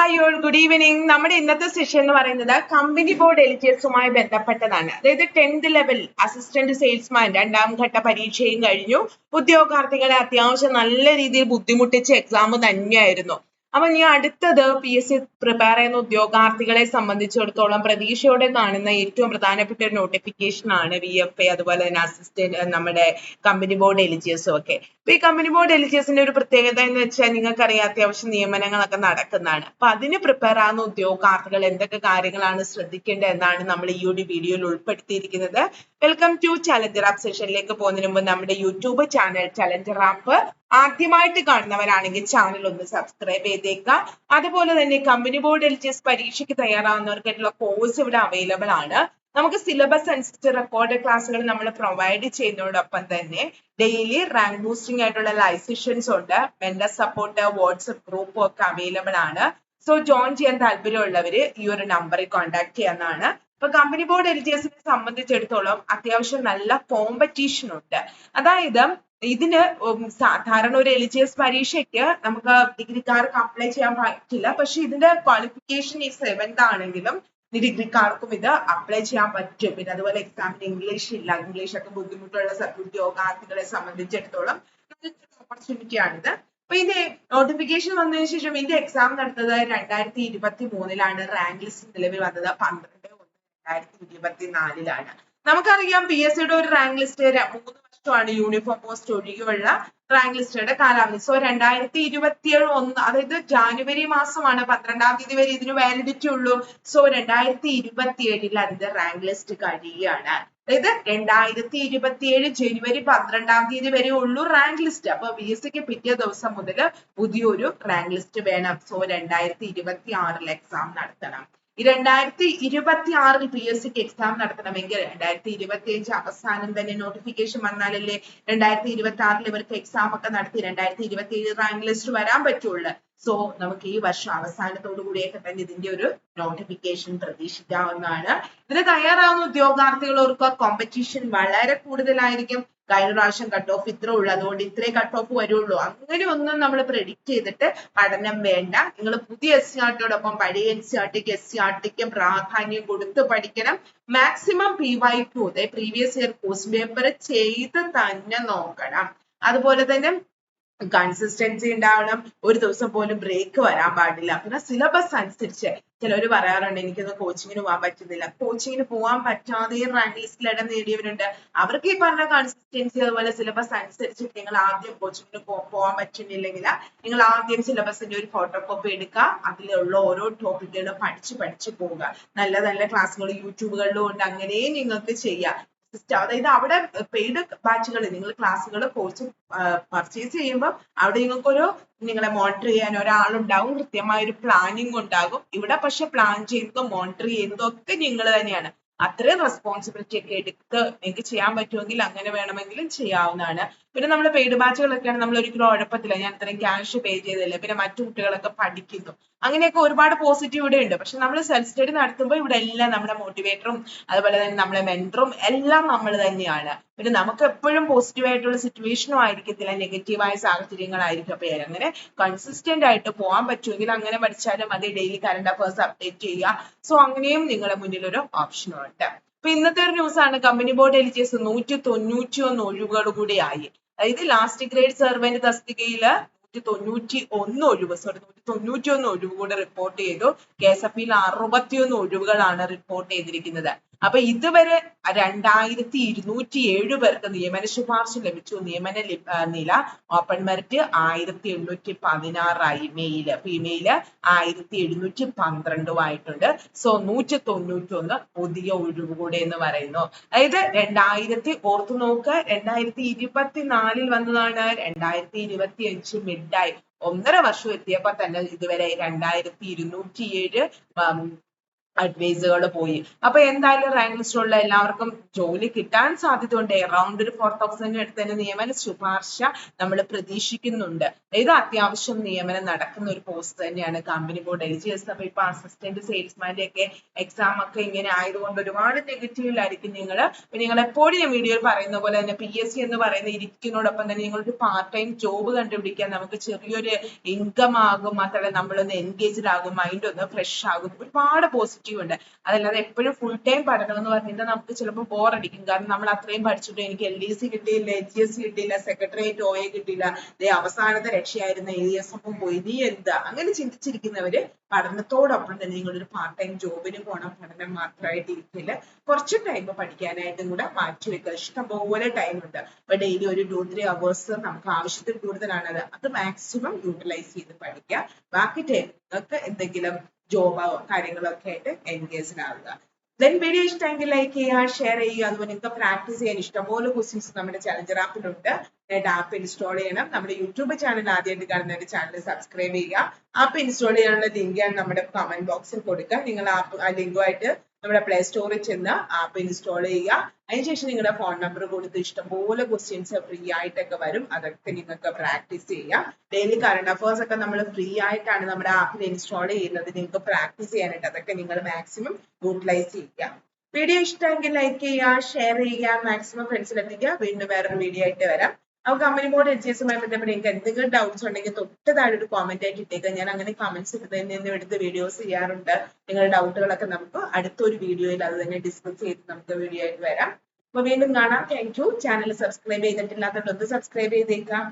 Hi all good evening നമ്മുടെ ഇന്നത്തെ session എന്ന് പറയുന്നത് കമ്പനി ബോർഡ് എലിജിയേഴ്സുമായി ബന്ധപ്പെട്ടതാണ്. അതായത് ടെൻത്ത് ലെവൽ അസിസ്റ്റന്റ് സെയിൽസ്മാൻ രണ്ടാം ഘട്ട പരീക്ഷയും കഴിഞ്ഞു. ഉദ്യോഗാർത്ഥികളെ അത്യാവശ്യം നല്ല രീതിയിൽ ബുദ്ധിമുട്ടിച്ച എക്സാം തന്നെയായിരുന്നു. അപ്പൊ ഇനി അടുത്തത് പി എസ് സി പ്രിപ്പയർ ചെയ്യുന്ന ഉദ്യോഗാർത്ഥികളെ സംബന്ധിച്ചിടത്തോളം പ്രതീക്ഷയോടെ കാണുന്ന ഏറ്റവും പ്രധാനപ്പെട്ട ഒരു നോട്ടിഫിക്കേഷൻ ആണ് വി എഫ് എ അതുപോലെ തന്നെ അസിസ്റ്റന്റ് നമ്മുടെ കമ്പനി ബോർഡ് എലിജിയേഴ്സും ഒക്കെ. അപ്പൊ ഈ കമ്പനി ബോർഡ് എലിജിയേഴ്സിന്റെ ഒരു പ്രത്യേകത എന്ന് വെച്ചാൽ നിങ്ങൾക്കറിയാം അത്യാവശ്യം നിയമനങ്ങളൊക്കെ നടക്കുന്നതാണ്. അപ്പൊ അതിന് പ്രിപ്പയർ ആകുന്ന ഉദ്യോഗാർത്ഥികൾ എന്തൊക്കെ കാര്യങ്ങളാണ് ശ്രദ്ധിക്കേണ്ടത് എന്നാണ് നമ്മൾ ഈ ഒരു വീഡിയോയിൽ ഉൾപ്പെടുത്തിയിരിക്കുന്നത്. വെൽക്കം ടു ചലഞ്ചർ ആപ്പ് സെഷനിലേക്ക് പോകുന്നതിന് മുമ്പ് നമ്മുടെ യൂട്യൂബ് ചാനൽ ചലഞ്ചർ ആപ്പ് ആദ്യമായിട്ട് കാണുന്നവരാണെങ്കിൽ ചാനൽ ഒന്ന് സബ്സ്ക്രൈബ് ചെയ്തേക്കുക. അതുപോലെ തന്നെ company board L G S പരീക്ഷയ്ക്ക് തയ്യാറാവുന്നവർക്കായിട്ടുള്ള കോഴ്സ് ഇവിടെ അവൈലബിൾ ആണ്. നമുക്ക് സിലബസ് അനുസരിച്ച് റെക്കോർഡ് ക്ലാസ്സുകൾ നമ്മൾ പ്രൊവൈഡ് ചെയ്യുന്നതോടൊപ്പം തന്നെ ഡെയിലി റാങ്ക് ബൂസ്റ്റിംഗ് ആയിട്ടുള്ള ലൈവ് സെഷൻസ് ഉണ്ട്. മെന്റർ സപ്പോർട്ട് വാട്സപ്പ് ഗ്രൂപ്പും ഒക്കെ അവൈലബിൾ ആണ്. സോ ജോയിൻ ചെയ്യാൻ താല്പര്യമുള്ളവർ ഈ ഒരു നമ്പറിൽ കോൺടാക്ട് ചെയ്യാവുന്നതാണ്. ഇപ്പൊ കമ്പനി ബോർഡ് എസിനെ സംബന്ധിച്ചിടത്തോളം അത്യാവശ്യം നല്ല കോമ്പറ്റീഷൻ ഉണ്ട്. അതായത് ഇതിന് സാധാരണ ഒരു എസ് പരീക്ഷയ്ക്ക് നമുക്ക് ഡിഗ്രിക്കാർക്ക് അപ്ലൈ ചെയ്യാൻ പറ്റില്ല. പക്ഷെ ഇതിന്റെ ക്വാളിഫിക്കേഷൻ ഈ സെവൻത് ആണെങ്കിലും ഡിഗ്രിക്കാർക്കും ഇത് അപ്ലൈ ചെയ്യാൻ പറ്റും. പിന്നെ അതുപോലെ എക്സാമിന് ഇംഗ്ലീഷ് ഇല്ല. ഇംഗ്ലീഷ് ഒക്കെ ബുദ്ധിമുട്ടുള്ള ഉദ്യോഗാർത്ഥികളെ സംബന്ധിച്ചിടത്തോളം നല്ലൊരു ഓപ്പർച്യൂണിറ്റി ആണിത്. അപ്പൊ ഇതിന്റെ നോട്ടിഫിക്കേഷൻ വന്നതിന് ശേഷം ഇതിന്റെ എക്സാം നടത്തത് രണ്ടായിരത്തി ഇരുപത്തി മൂന്നിലാണ് റാങ്ക് ലിസ്റ്റ് നിലവിൽ വന്നത് പന്ത്രണ്ട് രണ്ടായിരത്തി ഇരുപത്തി നാലിലാണ് നമുക്കറിയാം പി എസ് സിയുടെ ഒരു റാങ്ക് ലിസ്റ്റ് മൂന്ന് വർഷമാണ് യൂണിഫോം പോസ്റ്റ് ഒഴികെയുള്ള റാങ്ക് ലിസ്റ്റുകളുടെ കാലാവധി. സോ രണ്ടായിരത്തി ഇരുപത്തിയേഴ് ഒന്ന് അതായത് ജാനുവരി മാസമാണ് പന്ത്രണ്ടാം തീയതി വരെ ഇതിന് വാലിഡിറ്റി ഉള്ളൂ. സോ രണ്ടായിരത്തി ഇരുപത്തിയേഴിൽ അതിന്റെ റാങ്ക് ലിസ്റ്റ് കഴിയുകയാണ്. അതായത് രണ്ടായിരത്തി ഇരുപത്തിയേഴ് ജനുവരി പന്ത്രണ്ടാം തീയതി വരെ ഉള്ളൂ റാങ്ക് ലിസ്റ്റ് അപ്പൊ ബി എസ് സിക്ക് പിറ്റേ ദിവസം മുതൽ പുതിയൊരു റാങ്ക് ലിസ്റ്റ് വേണം. സോ രണ്ടായിരത്തി ഇരുപത്തി ആറിൽ എക്സാം നടത്തണം. രണ്ടായിരത്തി ഇരുപത്തി ആറിൽ പി എസ് സിക്ക് എക്സാം നടത്തണമെങ്കിൽ രണ്ടായിരത്തി ഇരുപത്തി അഞ്ച് അവസാനം തന്നെ നോട്ടിഫിക്കേഷൻ വന്നാലല്ലേ രണ്ടായിരത്തി ഇരുപത്തി ആറിൽ ഇവർക്ക് എക്സാം ഒക്കെ നടത്തി രണ്ടായിരത്തി ഇരുപത്തി ഏഴ് റാങ്ക് ലിസ്റ്റ് വരാൻ പറ്റുള്ളൂ. സോ നമുക്ക് ഈ വർഷം അവസാനത്തോടു കൂടിയൊക്കെ തന്നെ ഇതിന്റെ ഒരു നോട്ടിഫിക്കേഷൻ പ്രതീക്ഷിക്കാവുന്നതാണ്. ഇതിന് തയ്യാറാവുന്ന ഉദ്യോഗാർത്ഥികളോർക്ക് കോമ്പറ്റീഷൻ വളരെ കൂടുതലായിരിക്കും. കഴിഞ്ഞ പ്രാവശ്യം കട്ട് ഓഫ് ഇത്ര ഉള്ളൂ. അതുകൊണ്ട് ഇത്രേ കട്ട് ഓഫ് വരുള്ളൂ. അങ്ങനെ ഒന്നും നമ്മൾ പ്രെഡിക്റ്റ് ചെയ്തിട്ട് പഠനം വേണ്ട. നിങ്ങൾ പുതിയ എസ് സി ആർട്ടിയോടൊപ്പം പഴയ എൻ സി ആർട്ടിക്ക് ടിക്ക് എസ് സി ആർട്ടിക്കും പ്രാധാന്യം കൊടുത്ത് പഠിക്കണം. Maximum P Y Q previous year question paper ചെയ്ത് തന്നെ നോക്കണം. അതുപോലെ തന്നെ കൺസിസ്റ്റൻസി ഉണ്ടാവണം. ഒരു ദിവസം പോലും ബ്രേക്ക് വരാൻ പാടില്ല. പിന്നെ സിലബസ് അനുസരിച്ച് ചിലർ പറയാറുണ്ട് എനിക്കൊന്നും കോച്ചിങ്ങിന് പോകാൻ പറ്റുന്നില്ല. കോച്ചിങ്ങിന് പോകാൻ പറ്റാതെ റാങ്ക് ലിസ്റ്റിൽ ഇടം നേടിയവരുണ്ട്. അവർക്ക് ഈ പറഞ്ഞ കൺസിസ്റ്റൻസി അതുപോലെ സിലബസ് അനുസരിച്ച് നിങ്ങൾ ആദ്യം കോച്ചിങ്ങിന് പോകാൻ പറ്റുന്നില്ലെങ്കിൽ നിങ്ങൾ ആദ്യം സിലബസിന്റെ ഒരു ഫോട്ടോ കോപ്പി എടുക്കുക. അതിലുള്ള ഓരോ ടോപ്പിക്കുകളും പഠിച്ച് പഠിച്ച് പോവുക. നല്ല നല്ല ക്ലാസ്സുകൾ യൂട്യൂബുകളിലും ഉണ്ട്. അങ്ങനെ നിങ്ങൾക്ക് ചെയ്യാം. അതായത് അവിടെ പെയ്ഡ് ബാച്ചുകൾ നിങ്ങൾ ക്ലാസ്സുകൾ കോഴ്സ് പർച്ചേസ് ചെയ്യുമ്പോൾ അവിടെ നിങ്ങൾക്കൊരു നിങ്ങളെ മോണിറ്റർ ചെയ്യാൻ ഒരാളുണ്ടാവും. കൃത്യമായ ഒരു പ്ലാനിങ് ഉണ്ടാകും. ഇവിടെ പക്ഷെ പ്ലാൻ ചെയ്യുന്നതും മോണിറ്റർ ചെയ്യുന്നതും ഒക്കെ നിങ്ങൾ തന്നെയാണ്. അത്രയും റെസ്പോൺസിബിലിറ്റി ഒക്കെ എടുത്ത് നിങ്ങൾക്ക് ചെയ്യാൻ പറ്റുമെങ്കിൽ അങ്ങനെ വേണമെങ്കിലും ചെയ്യാവുന്നതാണ്. പിന്നെ നമ്മൾ പെയ്ഡ് ബാച്ചുകളൊക്കെയാണ് നമ്മൾ ഒരിക്കലും ഉഴപ്പത്തില്ല ഞാൻ ഇത്രയും ക്യാഷ് പേ ചെയ്തില്ല പിന്നെ മറ്റു കുട്ടികളൊക്കെ പഠിക്കുന്നു. അങ്ങനെയൊക്കെ ഒരുപാട് പോസിറ്റീവ് ഇവിടെ ഉണ്ട്. പക്ഷെ നമ്മൾ സെൽഫ് സ്റ്റഡി നടത്തുമ്പോൾ ഇവിടെ എല്ലാം നമ്മുടെ മോട്ടിവേറ്ററും അതുപോലെ തന്നെ നമ്മുടെ മെന്ററും എല്ലാം നമ്മൾ തന്നെയാണ്. പിന്നെ നമുക്ക് എപ്പോഴും പോസിറ്റീവ് ആയിട്ടുള്ള സിറ്റുവേഷനും ആയിരിക്കത്തില്ല. നെഗറ്റീവായ സാഹചര്യങ്ങളായിരിക്കും. അപ്പൊ അങ്ങനെ കൺസിസ്റ്റന്റ് ആയിട്ട് പോകാൻ പറ്റുമെങ്കിൽ അങ്ങനെ പഠിച്ചാലും മതി. ഡെയിലി കറണ്ട് അഫേഴ്സ് അപ്ഡേറ്റ് ചെയ്യുക. സോ അങ്ങനെയും നിങ്ങളുടെ മുന്നിൽ ഒരു ഓപ്ഷൻ ഉണ്ട്. അപ്പൊ ഇന്നത്തെ ഒരു ന്യൂസ് ആണ്. കമ്പനി ബോർഡ് എലിജിയേഴ്സ് നൂറ്റി തൊണ്ണൂറ്റി ഒന്ന് ഒഴിവുകൾ ആയി. അതായത് ലാസ്റ്റ് ഗ്രേഡ് സെർവന്റ് തസ്തികയിൽ നൂറ്റി തൊണ്ണൂറ്റി ഒന്ന് ഒഴിവ് സോറി നൂറ്റി തൊണ്ണൂറ്റി ഒന്ന് ഒഴിവ് കൂടെ റിപ്പോർട്ട് ചെയ്തു. കെ എസ് എഫ് ഇയിൽ അറുപത്തിയൊന്ന് ഒഴിവുകളാണ് റിപ്പോർട്ട് ചെയ്തിരിക്കുന്നത്. അപ്പൊ ഇതുവരെ രണ്ടായിരത്തി ഇരുന്നൂറ്റി ഏഴ് പേർക്ക് നിയമന ശുപാർശ ലഭിച്ചു. നിയമന നില ഓപ്പൺ മെറിറ്റ് ആയിരത്തി എണ്ണൂറ്റി പതിനാറായി മെയിൽ ഫീമെയിൽ ആയിരത്തി എഴുന്നൂറ്റി പന്ത്രണ്ടും ആയിട്ടുണ്ട് സോ നൂറ്റി തൊണ്ണൂറ്റി ഒന്ന് പുതിയ ഒഴിവ് കൂടെ എന്ന് പറയുന്നു. അതായത് രണ്ടായിരത്തി ഓർത്തു നോക്കുക രണ്ടായിരത്തി ഇരുപത്തിനാലിൽ വന്നതാണ്. രണ്ടായിരത്തി ഇരുപത്തി അഞ്ച് മിഡായി. ഒന്നര വർഷം എത്തിയപ്പോ തന്നെ ഇതുവരെ രണ്ടായിരത്തി ഇരുന്നൂറ്റി ഏഴ് അഡ്വൈസുകൾ പോയി. അപ്പൊ എന്തായാലും റാങ്ക് ലിസ്റ്റിലുള്ള എല്ലാവർക്കും ജോലി കിട്ടാൻ സാധ്യതയുണ്ട്. അറൌണ്ട് ഒരു ഫോർ തൗസൻഡിന് അടുത്ത് നിയമന ശുപാർശ നമ്മൾ പ്രതീക്ഷിക്കുന്നുണ്ട്. ഇത് അത്യാവശ്യം നിയമനം നടക്കുന്ന ഒരു പോസ്റ്റ് തന്നെയാണ്. Company board L G S അപ്പൊ ഇപ്പൊ അസിസ്റ്റന്റ് സെയിൽസ്മാന്റെ ഒക്കെ എക്സാം ഒക്കെ ഇങ്ങനെ ആയതുകൊണ്ട് ഒരുപാട് നെഗറ്റീവിലായിരിക്കും നിങ്ങൾ നിങ്ങൾ എപ്പോഴും ഞാൻ വീഡിയോയിൽ പറയുന്ന പോലെ തന്നെ പി എസ് സി എന്ന് പറയുന്ന ഇരിക്കുന്നതോടൊപ്പം തന്നെ നിങ്ങളൊരു പാർട്ട് ടൈം ജോബ് കണ്ടുപിടിക്കാൻ നമുക്ക് ചെറിയൊരു ഇൻകം ആകും. മാത്രമല്ല നമ്മളൊന്ന് എൻഗേജ്ഡ് ആകും മൈൻഡ് ഒന്ന് ഫ്രഷ് ആകും. ഒരുപാട് പോസിറ്റീവ് ഉണ്ട് അതല്ലാതെ എപ്പോഴും ഫുൾ ടൈം പഠനം എന്ന് പറഞ്ഞാൽ നമുക്ക് ചിലപ്പോൾ ബോർ അടിക്കും. കാരണം നമ്മൾ അത്രയും പഠിച്ചിട്ട് എനിക്ക് എൽ ഡി സി കിട്ടിയില്ല എച്ച് എസ് സി കിട്ടിയില്ല സെക്രട്ടേറിയറ്റ് ഒ എ കിട്ടിയില്ല. ദേ അവസാനത്തെ രക്ഷയായിരുന്ന എ എസ് എഫും പോയി. നീ എന്താ? അങ്ങനെ ചിന്തിച്ചിരിക്കുന്നവര് പഠനത്തോടൊപ്പം തന്നെ നിങ്ങളൊരു പാർട്ട് ടൈം ജോബിന് പോകണം പഠനം മാത്രമായിട്ട് ഇരിക്കില്ല. കുറച്ച് ടൈം പഠിക്കാനായിട്ടും കൂടെ മാറ്റി വെക്കുക. ഇഷ്ടംപോലെ ടൈം ഉണ്ട്. അപ്പൊ ഡെയിലി ഒരു ടു ത്രീ അവേഴ്സ് നമുക്ക് ആവശ്യത്തിൽ കൂടുതലാണത്. അത് മാക്സിമം യൂട്ടിലൈസ് ചെയ്ത് പഠിക്കുക. ബാക്കി ടൈം നിങ്ങൾക്ക് എന്തെങ്കിലും ജോബോ കാര്യങ്ങളോ ഒക്കെ ആയിട്ട് എൻഗേജ്ഡ് ആവുക. ദെൻ വീഡിയോ ഇഷ്ടമെങ്കിൽ ലൈക്ക് ചെയ്യുക ഷെയർ ചെയ്യുക. അതുപോലെ നിങ്ങൾക്ക് പ്രാക്ടീസ് ചെയ്യാൻ ഇഷ്ടംപോലെ ക്വസ്റ്റ്യൻസ് നമ്മുടെ ചലഞ്ചർ ആപ്പിലുണ്ട് ആപ്പ് ഇൻസ്റ്റാൾ ചെയ്യണം. നമ്മുടെ യൂട്യൂബ് ചാനൽ ആദ്യമായിട്ട് കാണുന്ന ചാനൽ സബ്സ്ക്രൈബ് ചെയ്യുക. ആപ്പ് ഇൻസ്റ്റാൾ ചെയ്യാനുള്ള ലിങ്ക് നമ്മുടെ കമന്റ് ബോക്സിൽ കൊടുക്കുക നിങ്ങൾ ആപ്പ് ആ ലിങ്കുമായിട്ട് നമ്മുടെ പ്ലേ സ്റ്റോറിൽ ചെന്ന് ആപ്പ് ഇൻസ്റ്റാൾ ചെയ്യുക. അതിനുശേഷം നിങ്ങളുടെ ഫോൺ നമ്പർ കൊടുത്ത് ഇഷ്ടംപോലെ ക്വസ്റ്റ്യൻസ് ഫ്രീ ആയിട്ടൊക്കെ വരും. അതൊക്കെ നിങ്ങൾക്ക് പ്രാക്ടീസ് ചെയ്യാം. ഡെയിലി കറണ്ട് അഫേഴ്സ് ഒക്കെ നമ്മൾ ഫ്രീ ആയിട്ടാണ് നമ്മുടെ ആപ്പിൽ ഇൻസ്റ്റാൾ ചെയ്യുന്നത്. നിങ്ങൾക്ക് പ്രാക്ടീസ് ചെയ്യാനായിട്ട് അതൊക്കെ നിങ്ങൾ മാക്സിമം യൂട്ടിലൈസ് ചെയ്യുക. വീഡിയോ ഇഷ്ടമെങ്കിൽ ലൈക്ക് ചെയ്യുക ഷെയർ ചെയ്യുക മാക്സിമം ഫ്രണ്ട്സിൽ എത്തിക്കുക. വീണ്ടും വേറൊരു വീഡിയോ ആയിട്ട് വരാം. അപ്പൊ കമ്പനി ബോർഡ് എച്ച് എസുമായി ബന്ധപ്പെട്ട് എനിക്ക് എന്തെങ്കിലും ഡൗട്ട്സ് ഉണ്ടെങ്കിൽ തൊട്ട് താഴെ ഒരു കോമന്റ് ആയിട്ട് ഇട്ടേക്കാം ഞാൻ അങ്ങനെ കമന്റ്സ് നിന്ന് എടുത്ത് വീഡിയോസ് ചെയ്യാറുണ്ട്. നിങ്ങളുടെ ഡൗട്ടുകളൊക്കെ നമുക്ക് അടുത്തൊരു വീഡിയോയിൽ അത് തന്നെ ഡിസ്കസ് ചെയ്ത് നമുക്ക് വീഡിയോ ആയിട്ട് വരാം. അപ്പൊ വീണ്ടും കാണാം. താങ്ക് യു ചാനൽ സബ്സ്ക്രൈബ് ചെയ്തിട്ടില്ലാത്തവരൊന്ന് സബ്സ്ക്രൈബ് ചെയ്തേക്കാം.